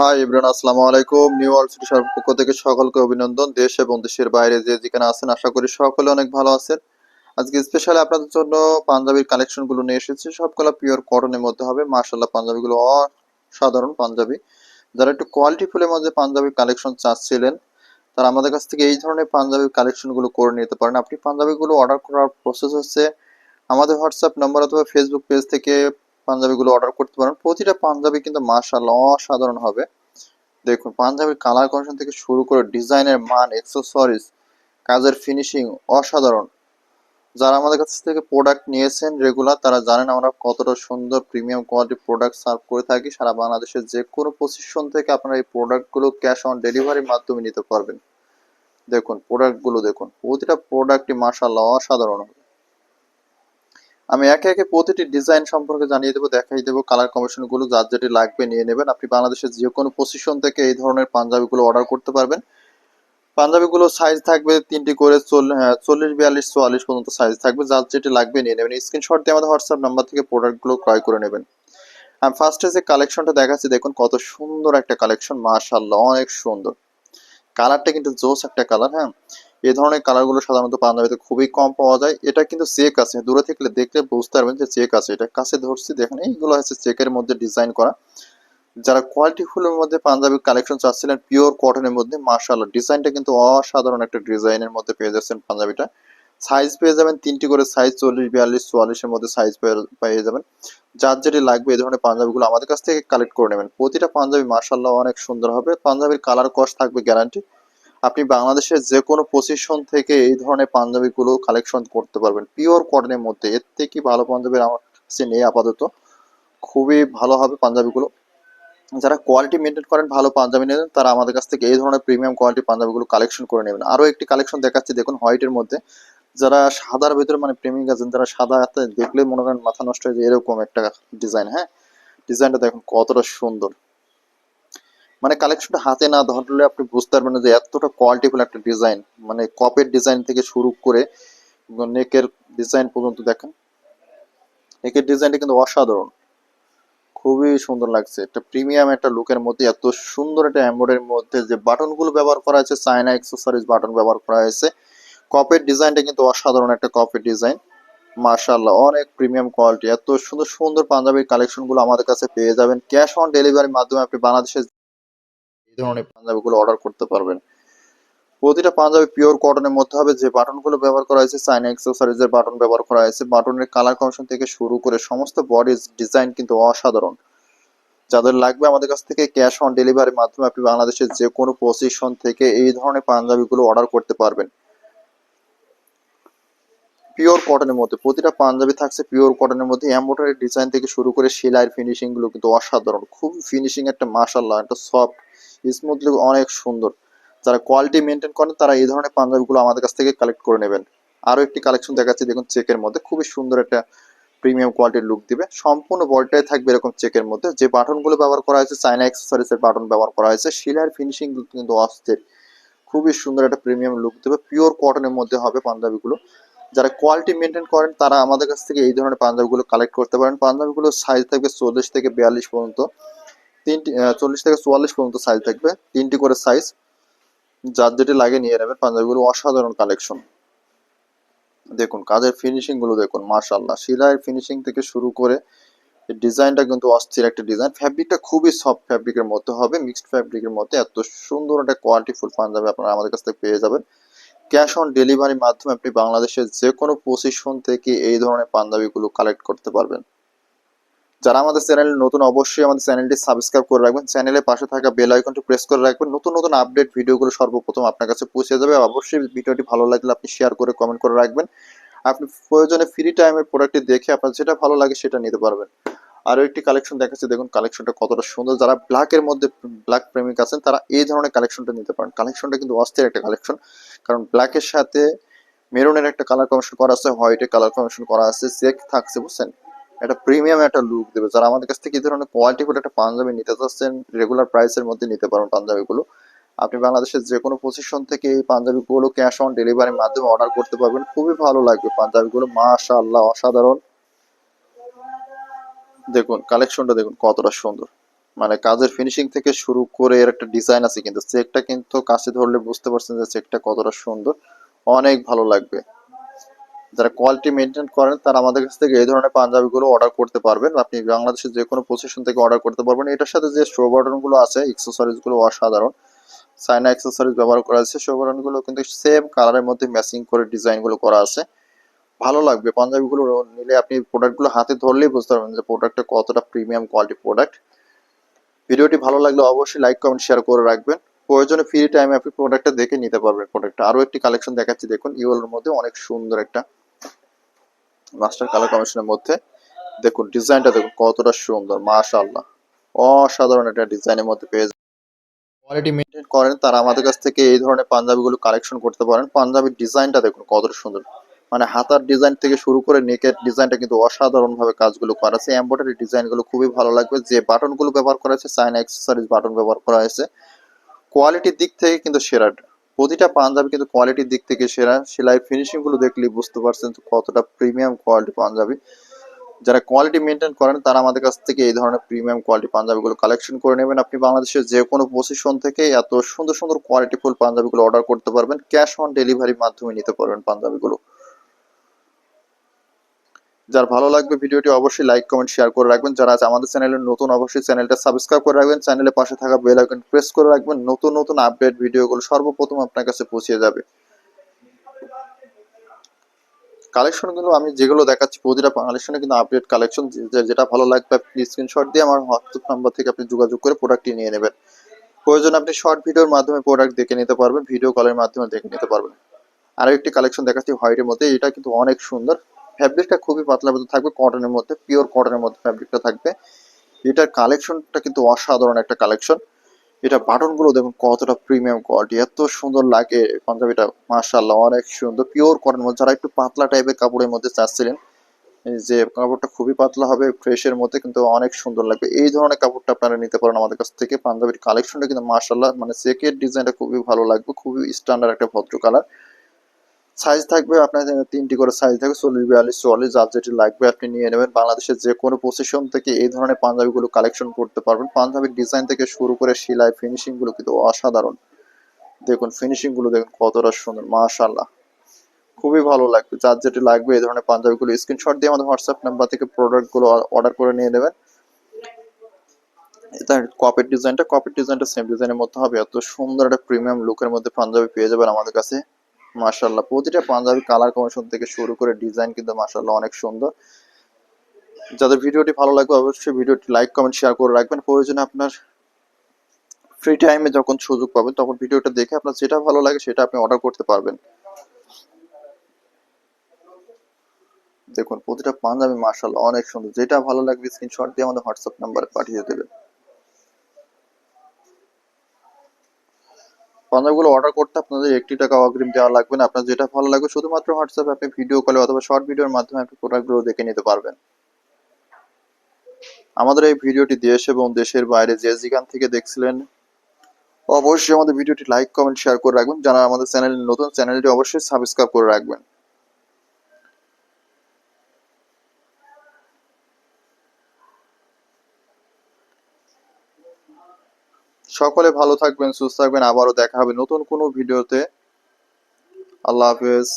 High Ibran আসসালামু আলাইকুম। New world city পক্ষ থেকে সকলকে অভিনন্দন। দেশ এবং দেশের বাইরে যে যেখানে আছেন, আশা করি সকলে অনেক ভালো আছেন। আজকে স্পেশালি আপনাদের জন্য পাঞ্জাবির কালেকশনগুলো নিয়ে এসেছি। সবগুলো পিওর মধ্যে হবে। মার্শাল্লাহ পাঞ্জাবিগুলো অসাধারণ পাঞ্জাবি। যারা একটু কোয়ালিটি ফুলের মধ্যে কালেকশন চাচ্ছিলেন, তারা আমাদের কাছ থেকে এই ধরনের পাঞ্জাবি কালেকশনগুলো করে নিতে পারেন। আপনি পাঞ্জাবিগুলো অর্ডার করার প্রসেস হচ্ছে আমাদের হোয়াটসঅ্যাপ নাম্বার অথবা ফেসবুক পেজ থেকে পাঞ্জাবিগুলো অর্ডার করতে পারেন। প্রতিটা পাঞ্জাবি কিন্তু মার্শাল্লাহ অসাধারণ হবে। দেখুন, পাঞ্জাবির কালার কমিশন থেকে শুরু করে ডিজাইনের মান এক্সেসরিজ কাজের ফিনিশিং অসাধারণ। যারা আমাদের কাছ থেকে প্রোডাক্ট নিয়েছেন রেগুলার তারা জানেন আমরা কতটা সুন্দর প্রিমিয়াম কোয়ালিটি প্রোডাক্ট সার্ভ করে থাকি। সারা বাংলাদেশের যে কোনো পজিশন থেকে আপনারা এই প্রোডাক্টগুলো ক্যাশ অন ডেলিভারির মাধ্যমে নিতে পারবেন। দেখুন প্রোডাক্টগুলো দেখুন, প্রতিটা প্রোডাক্টই মার্শাল্লাহ অসাধারণ হবে। আমি একে একে প্রতিটি ডিজাইন সম্পর্কে জানিয়ে দেবো, দেখাই দেবো কালার কমিশনগুলো যার যেটি লাগবে নিয়ে নেবেন। আপনি বাংলাদেশের যে কোনো পজিশন থেকে এই ধরনের পাঞ্জাবিগুলো অর্ডার করতে পারবেন। পাঞ্জাবিগুলো সাইজ থাকবে তিনটি করে চল্লিশ, বিয়াল্লিশ, চুয়াল্লিশ পর্যন্ত সাইজ থাকবে। যার যেটি লাগবে নিয়ে নেবেন। স্ক্রিনশট দিয়ে আমাদের হোয়াটসঅ্যাপ নাম্বার থেকে প্রোডাক্টগুলো ক্রয় করে নেবেন। আমি ফার্স্টে যে কালেকশনটা দেখাচ্ছি, দেখুন কত সুন্দর একটা কালেকশন মাশাআল্লাহ, অনেক সুন্দর। কালারটা কিন্তু জোস একটা কালার হ্যাঁ? এই ধরনের কালারগুলো সাধারণত পাঞ্জাবিতে খুবই কম পাওয়া যায়। এটা কিন্তু চেক আছে। দূরে থেকে দেখলে বুঝতে পারবেন যে চেক আছে। এটা কাছে ধরছি, দেখেন, এইগুলো হচ্ছে চেকের মধ্যে ডিজাইন করা। যারা কোয়ালিটি ফুলের মধ্যে পাঞ্জাবি কালেকশন চাচ্ছিলেন পিওর কটনের মধ্যে মার্শাল্লাহ ডিজাইনটা কিন্তু অসাধারণ একটা ডিজাইনের মধ্যে পেয়ে যাচ্ছেন পাঞ্জাবিটা। সাইজ পেয়ে যাবেন তিনটি করে সাইজ চল্লিশ, বিয়াল্লিশ চুয়াল্লিশের মধ্যে সাইজ পেয়ে যাবেন। যার যেটি লাগবে এই ধরনের পাঞ্জাবিগুলো আমাদের কাছ থেকে কালেক্ট করে নেবেন। প্রতিটা পাঞ্জাবি মার্শাল্লাহ অনেক সুন্দর হবে। পাঞ্জাবির কালার কস্ট থাকবে গ্যারান্টি আপনি বাংলাদেশের যে কোনো পজিশন থেকে এই ধরনের পাঞ্জাবিগুলো কালেকশন করতে পারবেন। পিওর কটনের মধ্যে, এর থেকে ভালো পাঞ্জাবি আমার কাছে নেই আপাতত। খুবই ভালো হবে পাঞ্জাবিগুলো। যারা কোয়ালিটি মেনটেন করেন, ভালো পাঞ্জাবি নেবেন তারা আমাদের কাছ থেকে এই ধরনের প্রিমিয়াম কোয়ালিটি পাঞ্জাবিগুলো কালেকশন করে নেবেন। আরও একটি কালেকশন দেখাচ্ছি, দেখুন হোয়াইটের মধ্যে। যারা সাদার ভিতরে মানে প্রেমিক আছেন যারা সাদা দেখলে মনে করেন মাথা নষ্ট হয়ে যায়, এরকম একটা ডিজাইন হ্যাঁ? ডিজাইনটা দেখুন কতটা সুন্দর। মানে কালেকশনটা হাতে না ধরলে আপনি বুঝতে পারবেন যে এতটা কোয়ালিটিফুল একটা ডিজাইন মানে কপের ডিজাইন থেকে শুরু করে নেকের ডিজাইন পর্যন্ত দেখেন। নেকের ডিজাইনটা কিন্তু অসাধারণ। খুবই সুন্দর লাগছে। একটা প্রিমিয়াম একটা লুকের মধ্যে, এত সুন্দর একটা এমব্রয়ডারির মধ্যে যে বাটনগুলো ব্যবহার করা হয়েছে চায়না অ্যাক্সেসরিজ বাটন ব্যবহার করা হয়েছে। কপের ডিজাইনটা কিন্তু অসাধারণ একটা কপের ডিজাইন মার্শাল্লাহ অনেক প্রিমিয়াম কোয়ালিটি এত সুন্দর সুন্দর পাঞ্জাবির কালেকশনগুলো আমাদের কাছে পেয়ে যাবেন। ক্যাশ অন ডেলিভারির মাধ্যমে আপনি বাংলাদেশের এই ধরনের পাঞ্জাবিগুলো অর্ডার করতে পারবেন। প্রতিটা পাঞ্জাবি পিওর কটনের মধ্যে হবে। যে বাটনগুলো ব্যবহার করা হয়েছে চাইনা অ্যাক্সেসরিজের বাটন ব্যবহার করা হয়েছে। বাটনের কালার কমিশন থেকে শুরু করে সমস্ত বডি ডিজাইন কিন্তু অসাধারণ। যাদের লাগবে আমাদের কাছ থেকে ক্যাশ অন ডেলিভারির মাধ্যমে আপনি বাংলাদেশের যে কোনো পজিশন থেকে এই ধরনের পাঞ্জাবিগুলো অর্ডার করতে পারবেন। পিওর কটনের মধ্যে প্রতিটা পাঞ্জাবি থাকছে পিওর কটনের মধ্যে। এম্বোটারি ডিজাইন থেকে শুরু করে সেলাইয়ের ফিনিশিংগুলো কিন্তু অসাধারণ। খুব ফিনিশিং একটা মাশাল্লাহ একটা সফট স্মুথলি অনেক সুন্দর। যারা কোয়ালিটি মেনটেন করেন, তারা এই ধরনের পাঞ্জাবিগুলো আমাদের কাছ থেকে কালেক্ট করে নেবেন। আরও একটি কালেকশন দেখাচ্ছি, দেখুন চেকের মধ্যে। খুবই সুন্দর একটা প্রিমিয়াম কোয়ালিটির লুক দিবে। সম্পূর্ণ বডিটাই থাকবে এরকম চেকের মধ্যে। যে বাটনগুলো ব্যবহার করা হয়েছে চাইনা অ্যাক্সেসরিজের বাটন ব্যবহার করা হয়েছে। শিলার ফিনিশিং কিন্তু অস্থির। খুবই সুন্দর একটা প্রিমিয়াম লুক দেবে। পিওর কটনের মধ্যে হবে পাঞ্জাবিগুলো। যারা কোয়ালিটি মেনটেন করেন, তারা আমাদের কাছ থেকে এই ধরনের পাঞ্জাবিগুলো কালেক্ট করতে পারেন। পাঞ্জাবিগুলো সাইজ থাকবে চল্লিশ থেকে বিয়াল্লিশ পর্যন্ত। তিনটি চল্লিশ থেকে চুয়াল্লিশ পর্যন্ত সাইজ থাকবে। তিনটি করে সাইজ যার যেটি লাগে নিয়ে নেবেন পাঞ্জাবিগুলো অসাধারণ কালেকশন দেখুন, কাজের ফিনিশিংগুলো দেখুন মাশাল্লাহ সিলাইয়ের ফিনিশিং থেকে শুরু করে ডিজাইনটা কিন্তু অস্থির একটা ডিজাইন। ফ্যাব্রিকটা খুবই সফট ফ্যাব্রিকের মধ্যে হবে মিক্সড ফ্যাব্রিকের মধ্যে। এত সুন্দর একটা কোয়ালিটি ফুল পাঞ্জাবি আপনারা আমাদের কাছ থেকে পেয়ে যাবেন। ক্যাশ অন ডেলিভারির মাধ্যমে আপনি বাংলাদেশের যে কোনো পজিশন থেকে এই ধরনের পাঞ্জাবিগুলো কালেক্ট করতে পারবেন। যারা আমাদের চ্যানেল নতুন, অবশ্যই আমাদের চ্যানেলটি সাবস্ক্রাইব করে রাখবেন। চ্যানেলের পাশে থাকা বেল আইকনটি প্রেস করে রাখবেন। নতুন নতুন আপডেট ভিডিওগুলো সর্বপ্রথম আপনার কাছে পৌঁছে যাবে। অবশ্যই ভিডিওটি ভালো লাগলে আপনি শেয়ার করে কমেন্ট করে রাখবেন। আপনি প্রয়োজনে ফ্রি টাইমে প্রোডাক্টটি দেখে আপনার যেটা ভালো লাগে সেটা নিতে পারবেন। আরও একটি কালেকশন দেখাচ্ছি। দেখুন কালেকশনটা কতটা সুন্দর। যারা ব্ল্যাকের মধ্যে ব্ল্যাক প্রেমিক আছেন, তারা এই ধরনের কালেকশনটা নিতে পারেন। কালেকশনটা কিন্তু অস্থির একটা কালেকশন কারণ ব্ল্যাকের সাথে মেরুনের একটা কালার কমিশন করা আছে হোয়াইটের কালার কমিশন করা আছে চেক থাকছে, বুঝছেন? একটা প্রিমিয়াম একটা লুক দেবে। যারা আমাদের কাছ থেকে এই ধরনের কোয়ালিটি ফুল একটা পাঞ্জাবি নিতে চাচ্ছেন রেগুলার প্রাইসের মধ্যে নিতে পারেন পাঞ্জাবিগুলো। আপনি বাংলাদেশের যে কোনো পজিশন থেকে এই পাঞ্জাবিগুলো ক্যাশ অন ডেলিভারির মাধ্যমে অর্ডার করতে পারবেন। খুবই ভালো লাগবে পাঞ্জাবিগুলো। মাশাআল্লাহ, অসাধারণ। দেখুন কালেকশনটা দেখুন, কতটা সুন্দর। মানে কাজের ফিনিশিং থেকে শুরু করে এর একটা ডিজাইন আছে কিন্তু, চেকটা কিন্তু কাছে ধরলে বুঝতে পারছেন যে চেকটা কতটা সুন্দর। অনেক ভালো লাগবে। যারা কোয়ালিটি মেনটেন করেন, তারা আমাদের কাছ থেকে এই ধরনের পাঞ্জাবিগুলো অর্ডার করতে পারবেন। আপনি বাংলাদেশের যে কোনো পজিশন থেকে অর্ডার করতে পারবেন। এটার সাথে যে শো বাটনগুলো আছে গুলো অসাধারণ। সাইনা অ্যাক্সেসরিজ ব্যবহার করা আছে। শো বাটনগুলো কিন্তু সেম কালারের মধ্যে ম্যাচিং করে ডিজাইনগুলো করা আছে। ভালো লাগবে। পাঞ্জাবিগুলো নিলে আপনি প্রোডাক্টগুলো হাতে ধরলেই বুঝতে পারবেন যে প্রোডাক্টটা কতটা প্রিমিয়াম কোয়ালিটি প্রোডাক্ট ভিডিওটি ভালো লাগলে অবশ্যই লাইক কমেন্ট শেয়ার করে রাখবেন। প্রয়োজনে ফ্রি টাইমে আপনি প্রোডাক্টটা দেখে নিতে পারবেন প্রোডাক্টটা আরও একটি কালেকশন দেখাচ্ছি। দেখুন ইউএলের মধ্যে অনেক সুন্দর একটা মাস্টার কালার কম্বিনেশনের মধ্যে। দেখুন ডিজাইনটা দেখুন কতটা সুন্দর মাশাআল্লাহ। অসাধারণ একটা ডিজাইনের মধ্যে পেয়ে কোয়ালিটি মেনটেন করেন তারা আমাদের কাছ থেকে এই ধরনের পাঞ্জাবিগুলো কালেকশন করতে পারেন। পাঞ্জাবির ডিজাইনটা দেখুন কতটা সুন্দর। মানে হাতার ডিজাইন থেকে শুরু করে নেকের ডিজাইনটা কিন্তু অসাধারণ ভাবে কাজগুলো করা আছে। এমব্রয়ডারি ডিজাইনগুলো খুবই ভালো লাগবে। যে বাটনগুলো ব্যবহার করা হয়েছে সাইন অ্যাক্সেসরিজ বাটন ব্যবহার করা হয়েছে। কোয়ালিটির দিক থেকে কিন্তু সেরা। প্রতিটা পাঞ্জাবি কিন্তু কোয়ালিটির দিক থেকে সেরা। সেলাই ফিনিশিংগুলো দেখলে বুঝতে পারছেন কতটা প্রিমিয়াম কোয়ালিটি পাঞ্জাবি। যারা কোয়ালিটি মেনটেন করেন, তারা আমাদের কাছ থেকে এই ধরনের প্রিমিয়াম কোয়ালিটি পাঞ্জাবিগুলো কালেকশন করে নেবেন। আপনি বাংলাদেশের যে কোনো পজিশন থেকে এত সুন্দর সুন্দর কোয়ালিটি ফুল পাঞ্জাবিগুলো অর্ডার করতে পারবেন। ক্যাশ অন ডেলিভারির মাধ্যমে নিতে পারবেন পাঞ্জাবিগুলো। যার ভালো লাগবে ভিডিওটি অবশ্যই লাইক কমেন্ট শেয়ার করে রাখবেন। যারা আছে আমাদের চ্যানেলে নতুন, অবশ্যই চ্যানেলটা সাবস্ক্রাইব করে রাখবেন। চ্যানেলের পাশে থাকা বেল আইকন প্রেস করে রাখবেন। নতুন নতুন আপডেট ভিডিওগুলো সর্বপ্রথম আপনার কাছে পৌঁছে যাবে। কালেকশনগুলো আমি যেগুলো দেখাচ্ছি, প্রতিটা কালেকশনে কিন্তু আপডেট কালেকশন যেটা ভালো লাগবে, আপনি স্ক্রিনশট দিয়ে আমার হোয়াটসঅ্যাপ নাম্বার থেকে আপনি যোগাযোগ করে প্রোডাক্টটি নিয়ে নেবেন। প্রয়োজন আপনি শর্ট ভিডিওর মাধ্যমে প্রোডাক্ট দেখে নিতে পারবেন ভিডিও কলের মাধ্যমে দেখে নিতে পারবেন। আরও একটি কালেকশন দেখাচ্ছি হোয়াইটের মধ্যে, এটা কিন্তু অনেক সুন্দর। ফ্যাব্রিকটা খুবই পাতলা পাতলা থাকবে কটনের মধ্যে পিওর কটনের মধ্যে ফ্যাব্রিকটা থাকবে। এটার কালেকশনটা কিন্তু অসাধারণ একটা কালেকশন এটা বাটনগুলো দেখুন কতটা প্রিমিয়াম কোয়ালিটি এত সুন্দর লাগে পাঞ্জাবিটা মার্শাল্লাহ অনেক সুন্দর। পিওর কটনের মধ্যে, যারা একটু পাতলা টাইপের কাপড়ের মধ্যে চাচ্ছিলেন যে কাপড়টা খুবই পাতলা হবে ফ্রেশের মধ্যে, কিন্তু অনেক সুন্দর লাগবে। এই ধরনের কাপড়টা আপনারা নিতে পারেন আমাদের কাছ থেকে। পাঞ্জাবির কালেকশনটা কিন্তু মার্শাল্লাহ মানে চেকের ডিজাইনটা খুবই ভালো লাগবে, খুবই স্ট্যান্ডার্ড একটা ভদ্র কালার সাইজ থাকবে আপনার তিনটি করে সাইজ থাকবে, চল্লিশ, বিয়াল্লিশ, চুয়াল্লিশ, যার যেটি লাগবে আপনি নিয়ে নেবেন। বাংলাদেশের যে কোনো পজিশন থেকে এই ধরনের পাঞ্জাবিগুলো কালেকশন করতে পারবেন। পাঞ্জাবির ডিজাইন থেকে শুরু করে সেলাই ফিনিশিংগুলো কিন্তু অসাধারণ। দেখুন ফিনিশিংগুলো দেখুন কতটা সুন্দর মাশাল্লাহ খুবই ভালো লাগবে। যার যেটি লাগবে এই ধরনের পাঞ্জাবিগুলো স্ক্রিনশট দিয়ে আমাদের হোয়াটসঅ্যাপ নাম্বার থেকে প্রোডাক্টগুলো অর্ডার করে নিয়ে নেবেন। এটা কপের ডিজাইনটা কপের ডিজাইনটা সেম ডিজাইনের মধ্যে হবে। এত সুন্দর একটা প্রিমিয়াম লুকের মধ্যে পাঞ্জাবি পেয়ে যাবেন আমাদের কাছে। মাশাল্লাহ প্রতিটা পাঞ্জাবি কালার কমিশন থেকে শুরু করে ডিজাইন কিন্তু মাশাল্লাহ অনেক সুন্দর। যাদের ভিডিওটি ভালো লাগবে অবশ্যই ভিডিওটি লাইক কমেন্ট শেয়ার করে রাখবেন। প্রয়োজনে আপনার ফ্রি টাইমে যখন সুযোগ পাবেন তখন ভিডিওটা দেখে আপনার যেটা ভালো লাগে সেটা আপনি অর্ডার করতে পারবেন। দেখুন, প্রতিটা পাঞ্জাবি মাশাল্লাহ অনেক সুন্দর। যেটা ভালো লাগবে স্ক্রিনশট দিয়ে আমাদের হোয়াটসঅ্যাপ নাম্বারে পাঠিয়ে দেবেন। পাঞ্জাবিগুলো অর্ডার করতে আপনাদের একটি টাকা অগ্রিম দেওয়া লাগবে না। আপনার যেটা ভালো লাগবে, শুধুমাত্র হোয়াটসঅ্যাপ আপনি ভিডিও কলে অথবা শর্ট ভিডিওর মাধ্যমে আপনি প্রোডাক্টগুলো দেখে নিতে পারবেন। আমাদের এই ভিডিওটি দেশ এবং দেশের বাইরে যে যেখান থেকে দেখছিলেন, অবশ্যই আমাদের ভিডিওটি লাইক কমেন্ট শেয়ার করে রাখবেন। যারা আমাদের চ্যানেল নতুন, চ্যানেলটি অবশ্যই সাবস্ক্রাইব করে রাখবেন। সকলে ভালো থাকবেন সুস্থ থাকবেন। আবারও দেখা হবে নতুন কোনো ভিডিওতে। আল্লাহ হাফেজ।